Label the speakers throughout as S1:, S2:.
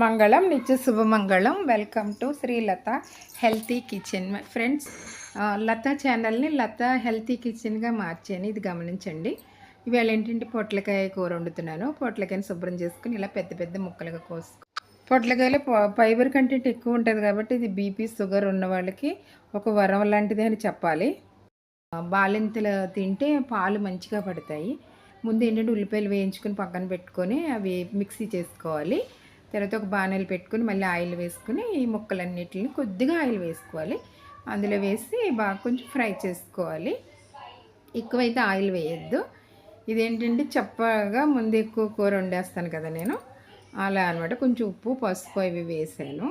S1: మంగళం నిత్య శుభమంగళం. Welcome to Srilatha healthy kitchen my friends Latha ఛానల్ని లత హెల్తీ కిచెన్గా మార్చాను ఇది గమనించండి. ఇవాళ ఏంటంటే పొట్లకాయ కూర వండుతున్నాను. పొట్లకాయని శుభ్రం చేసుకుని ఇలా పెద్ద పెద్ద ముక్కలుగా కోసుకో పొట్లకాయలో ఫైబర్ కంటెంట్ ఎక్కువ ఉంటుంది కాబట్టి ఇది బీపీ షుగర్ ఉన్న వాళ్ళకి ఒక వరం లాంటిది అని చెప్పాలి. బాలింతలు తింటే పాలు మంచిగా పడతాయి. ముందు ఏంటంటే ఉల్లిపాయలు వేయించుకొని పక్కన పెట్టుకొని అవి మిక్సీ చేసుకోవాలి. తర్వాత ఒక బాణలు పెట్టుకొని మళ్ళీ ఆయిల్ వేసుకుని ఈ ముక్కలన్నిటిని కొద్దిగా ఆయిల్ వేసుకోవాలి. అందులో వేసి బాగా కొంచెం ఫ్రై చేసుకోవాలి. ఎక్కువైతే ఆయిల్ వేయద్దు. ఇదేంటంటే చప్పగా ముందు ఎక్కువ కూర వండేస్తాను కదా నేను. అలా అనమాట కొంచెం ఉప్పు పసుపు అవి వేసాను.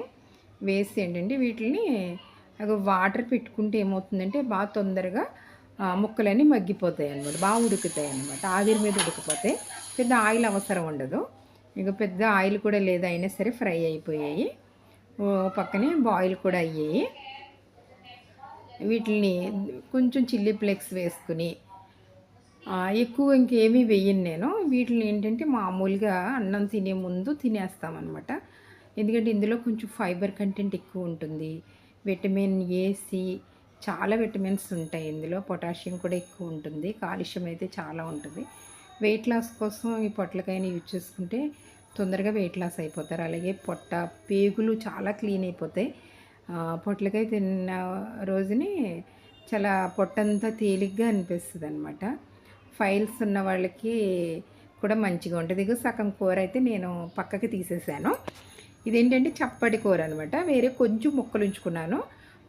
S1: వేసి ఏంటంటే వీటిని వాటర్ పెట్టుకుంటే ఏమవుతుందంటే బాగా తొందరగా ముక్కలన్నీ మగ్గిపోతాయి అనమాట బాగా ఉడుకుతాయి అనమాట ఆవిరి మీద ఉడికిపోతాయి. పెద్ద ఆయిల్ అవసరం ఉండదు. ఇక పెద్ద ఆయిల్ కూడా లేదు అయినా సరే ఫ్రై అయిపోయాయి. ఓ పక్కనే బాయిల్ కూడా అయ్యాయి. వీటిని కొంచెం చిల్లీ ఫ్లేక్స్ వేసుకుని ఎక్కువ ఇంకేమీ వేయను నేను. వీటిని ఏంటంటే మామూలుగా అన్నం తినే ముందు తినేస్తామన్నమాట. ఎందుకంటే ఇందులో కొంచెం ఫైబర్ కంటెంట్ ఎక్కువ ఉంటుంది. విటమిన్ ఏసి చాలా విటమిన్స్ ఉంటాయి ఇందులో. పొటాషియం కూడా ఎక్కువ ఉంటుంది. కాలుష్యం అయితే చాలా ఉంటుంది. వెయిట్ లాస్ కోసం ఈ పొట్లకాయని యూజ్ చేసుకుంటే తొందరగా వెయిట్ లాస్ అయిపోతారు. అలాగే పొట్ట పేగులు చాలా క్లీన్ అయిపోతాయి. పొట్లకాయ తిన్న రోజుని చాలా పొట్టంతా తేలిగ్గా అనిపిస్తుంది అనమాట ఫైల్స్ ఉన్న వాళ్ళకి కూడా మంచిగా ఉంటుంది. ఇక సగం కూర అయితే నేను పక్కకి తీసేసాను. ఇదేంటంటే చప్పటి కూర అనమాట వేరే కొంచెం ముక్కలు ఉంచుకున్నాను.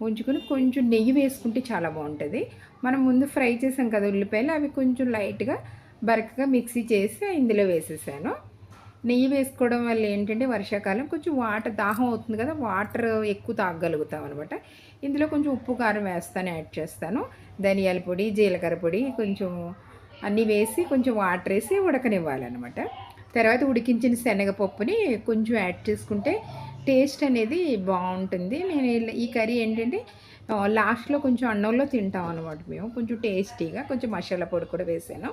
S1: ఉంచుకుని కొంచెం నెయ్యి వేసుకుంటే చాలా బాగుంటుంది. మనం ముందు ఫ్రై చేసాం కదా ఉల్లిపాయలు అవి కొంచెం లైట్గా బరకగా మిక్సీ చేసి ఇందులో వేసేసాను. నెయ్యి వేసుకోవడం వల్ల ఏంటంటే వర్షాకాలం కొంచెం వాటర్ దాహం అవుతుంది కదా వాటర్ ఎక్కువ తాగగలుగుతాం అనమాట ఇందులో కొంచెం ఉప్పు కారం వేస్తాను యాడ్ చేస్తాను. ధనియాల పొడి జీలకర్ర పొడి కొంచెం అన్నీ వేసి కొంచెం వాటర్ వేసి ఉడకనివ్వాలన్నమాట. తర్వాత ఉడికించిన శనగపప్పుని కొంచెం యాడ్ చేసుకుంటే టేస్ట్ అనేది బాగుంటుంది. నేను ఈ కర్రీ ఏంటంటే లాస్ట్లో కొంచెం అన్నంలో తింటాం అనమాట మేము. కొంచెం టేస్టీగా కొంచెం మసాలా పొడి కూడా వేసాను.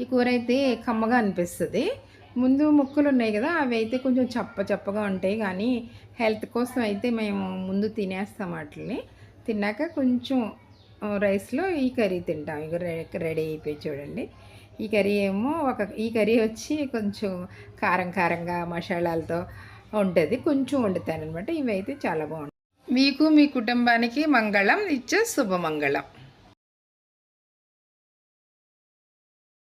S1: ఈ కూర అయితే కమ్మగా అనిపిస్తుంది. ముందు ముక్కలు ఉన్నాయి కదా అవి అయితే కొంచెం చప్ప చప్పగా ఉంటాయి కానీ హెల్త్ కోసం అయితే మేము ముందు తినేస్తాం వాటిని తిన్నాక కొంచెం రైస్లో ఈ కర్రీ తింటాం. ఇక రె- రెడీ అయిపోయి చూడండి. ఈ కర్రీ ఏమో ఒక ఈ కర్రీ వచ్చి కొంచెం కారం కారంగా మసాలాలతో ఉంటుంది. కొంచెం వండుతాను అనమాట ఇవి అయితే చాలా బాగుంటాయి. మీకు మీ కుటుంబానికి మంగళం ఇచ్చే శుభమంగళం.